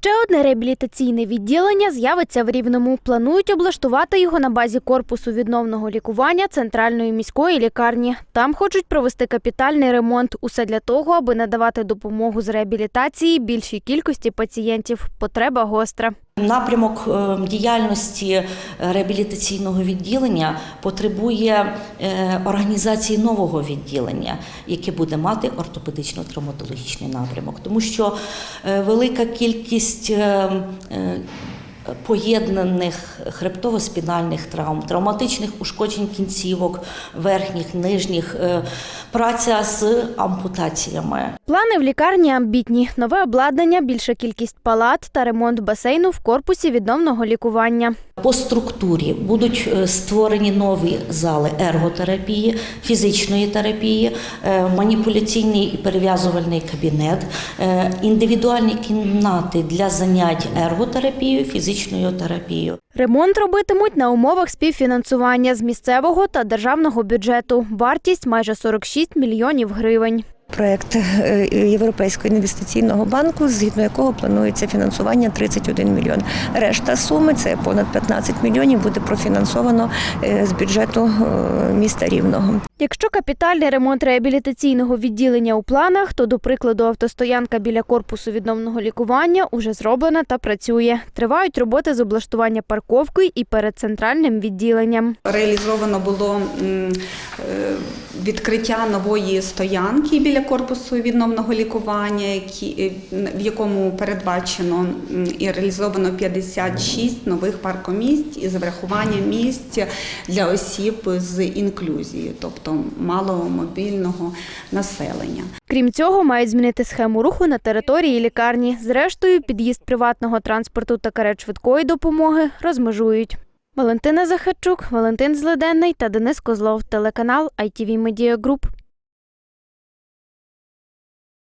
Ще одне реабілітаційне відділення з'явиться в Рівному. Планують облаштувати його на базі корпусу відновного лікування центральної міської лікарні. Там хочуть провести капітальний ремонт. Усе для того, аби надавати допомогу з реабілітації більшій кількості пацієнтів. Потреба гостра. Напрямок е, діяльності реабілітаційного відділення потребує е, організації нового відділення, яке буде мати ортопедично-травматологічний напрямок, тому що е, велика кількість поєднаних хребтово-спінальних травм, травматичних ушкоджень кінцівок, верхніх, нижніх, е, праця з ампутаціями. Плани в лікарні амбітні: нове обладнання, більша кількість палат та ремонт басейну в корпусі відновного лікування. По структурі будуть е, створені нові зали ерготерапії, фізичної терапії, е, маніпуляційний і перев'язувальний кабінет, індивідуальні кімнати для занять ерготерапією, фізичною терапією. Ремонт робитимуть на умовах співфінансування з місцевого та державного бюджету. Вартість майже 46 мільйонів гривень. Проект е, Європейського інвестиційного банку, згідно якого планується фінансування 31 мільйон. Решта суми це понад 15 мільйонів буде профінансовано е, з бюджету е, міста Рівного. Якщо капітальний ремонт реабілітаційного відділення у планах, то, до прикладу, автостоянка біля корпусу відновного лікування уже зроблена та працює. Тривають роботи з облаштування парковки і перед центральним відділенням. Реалізовано було відкриття нової стоянки біля корпусу відновного лікування, е, в якому передбачено і реалізовано 56 нових паркомісць із врахуванням місць для осіб з інклюзією, тобто маломобільного населення. Крім цього, мають змінити схему руху на території лікарні. Зрештою, під'їзд приватного транспорту та карет швидкої допомоги розмежують. Валентина Захарчук, Валентин Злиденний та Денис Козлов. Телеканал ITV Media Group.